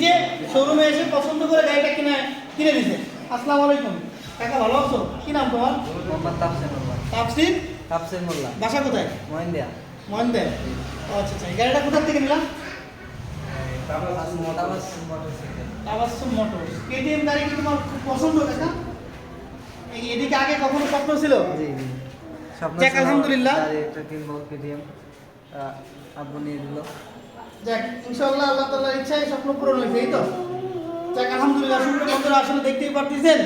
নিজে শোরুমে এসে পছন্দ করে গাড়িটা কিনে কিনে দিছে। আসসালামু আলাইকুম। কাকা ভালো আছো? কি নাম তোমার? মোহাম্মদ তাপসির মোল্লা। তাপসির তাপসির মোল্লা। বাসা কোথায়? মহিন্দিয়া মহেন্দ্র ও আচ্ছা আচ্ছা। গাড়িটা কোথা থেকে নিলাম? তাবাসসুম মোটরস কেটিএম গাড়ি কি তোমার খুব পছন্দ কাকা? এদিকে আগে কখনো স্বপ্ন ছিল? জি জি। স্বপ্ন যাক, ছিল আলহামদুলিল্লাহ। একটা কিনবো কেটিএম আব্বু নিয়ে দিল। যাক আল্লাহ তাআলার ইচ্ছায় স্বপ্ন পূরণ হয়েছে তো? যাক আলহামদুলিল্লাহ শুনতে বন্ধুরা আসলে দেখতেই পারতেছেন।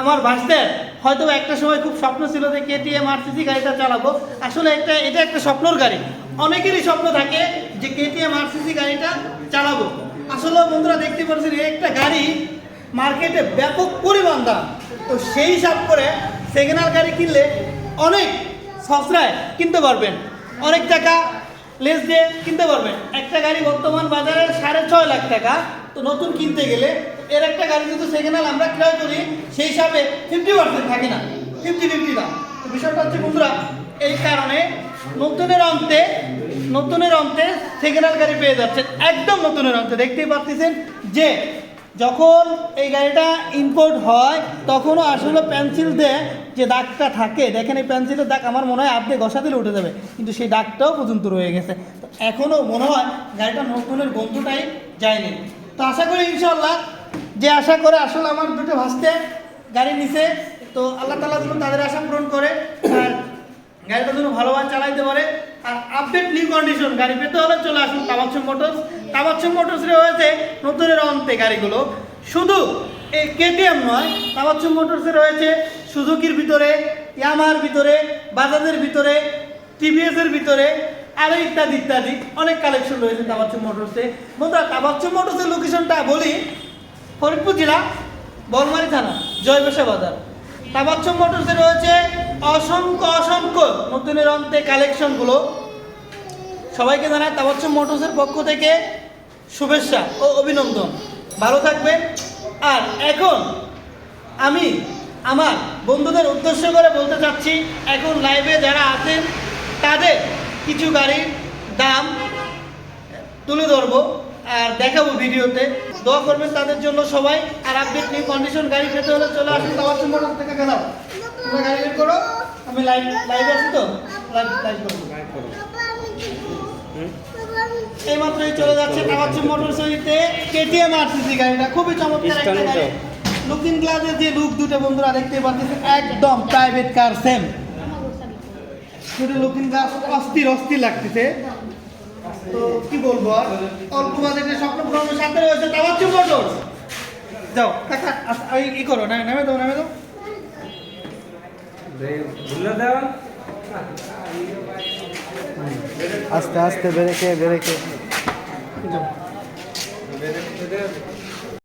আমার ভাস্তের হয়তো একটা সময় খুব স্বপ্ন ছিল যে কেটিএম আরসিসি গাড়িটা চালাবো। আসলে একটা, এটা একটা স্বপ্নর গাড়ি। অনেকেরই স্বপ্ন থাকে যে কেটিএম আরসিসি গাড়িটা চালাবো। আসলে বন্ধুরা দেখতে পাচ্ছেন একটা গাড়ি মার্কেটে ব্যাপক পরিমাণ দাম। তো সেই হিসাব করে সেকেন্ড গাড়ি কিনলে অনেক সস্তায় কিনতে পারবেন। অনেক টাকা লেস দিয়ে কিনতে পারবেন। একটা গাড়ি বর্তমান বাজারে সাড়ে ছয় লাখ টাকা। তো নতুন কিনতে গেলে এর একটা গাড়ি যদি সেকেন্ড হ্যান্ড আমরা ক্রয় করি, সেই হিসাবে ফিফটি পার্সেন্ট থাকে না। ফিফটি ফিফটি দাম। তো বিষয়টা হচ্ছে, বন্ধুরা, এই কারণে নতুনের অন্তে নতুনের অন্তে সেকেন্ড হ্যান্ড গাড়ি পেয়ে যাচ্ছেন। একদম নতুনের অন্তে। দেখতেই পাচ্ছেন যে যখন এই গাড়িটা ইম্পোর্ট হয়, তখনও আসলে পেন্সিল দিয়ে যে দাগটা থাকে। দেখেন এই পেন্সিলের দাগ আমার মনে হয় আপনি ঘষা দিলে উঠে যাবে। কিন্তু সেই দাগটাও পর্যন্ত রয়ে গেছে। তো এখনও মনে হয় গাড়িটা নতুনের গন্ধটাই যায়নি। তো আশা করি ইনশাল্লাহ যে আশা করে আসলে আমার দুটো ভাসতে গাড়ি নিছে। তো আল্লাহ তালা যেন তাদের আশা পূরণ করে আর গাড়িটা যেন ভালোভাবে চালাইতে পারে। আর আপডেট নিউ কন্ডিশন গাড়ি পেতে হলে চলে আসুন তাবাচ্ছম মোটরস তাবাচ্ছম মোটরসে রয়েছে নতুনের অন্তে গাড়িগুলো। শুধু এই কেটিএম নয় তাবাচ্ছম মোটরসে রয়েছে সুজুকির ভিতরে ইয়ামার ভিতরে বাজাজের ভিতরে টিভিএস এর ভিতরে আরও ইত্যাদি ইত্যাদি। অনেক কালেকশন রয়েছে তাবাচ্ছম মোটরসে বন্ধুরা তাবাচ্ছম মোটরসের লোকেশনটা বলি, ফরিদপুর জেলা বলমারি থানা, জয়বেশা বাজার। তাবাচ্ছম মোটরসে রয়েছে অসংখ্য অসংখ্য নতুনের অন্তে কালেকশনগুলো। সবাইকে জানাই তাবাচ্ছম মোটরসের পক্ষ থেকে শুভেচ্ছা ও অভিনন্দন। ভালো থাকবেন। আর এখন আমি আমার বন্ধুদের উদ্দেশ্য করে বলতে চাচ্ছি, এখন লাইভে যারা আছেন, তাদের কিছু গাড়ির দাম তুলে ধরবো। আর দেখাবো ভিডিওতে। দোয়া করবেন তাদের জন্য সবাই। আর আপডেট নিউ কন্ডিশন গাড়ি পেতে হলে চলে আসুন। তাবাচ্ছম মোটরস থেকে গেলাম। তোমরা গাড়ি বের করো। আমি লাইভ লাইভ আছি তো? লাইভ লাইভ করব। এই মাত্রই চলে যাচ্ছে তাবাচ্ছম মোটরসাইকেলতে কেটিএম আরসিসি গাড়িটা। খুবই চমৎকার একটা গাড়ি। লুকিং গ্লাসের যে লুক দুটো বন্ধুরা দেখতে পাচ্ছেন একদম প্রাইভেট কার সেম শুধু লুকিং গ্লাস অস্থির অস্থির লাগতেছে। তো কি বলব আর? অল্প বাজেটে স্বপ্ন পূরণের সাথে রয়েছে মোটর যাও কাকা ওই ই করো না নামে দাও নামে দাও। আস্তে আস্তে বেরেকে বেরেকে। যাও।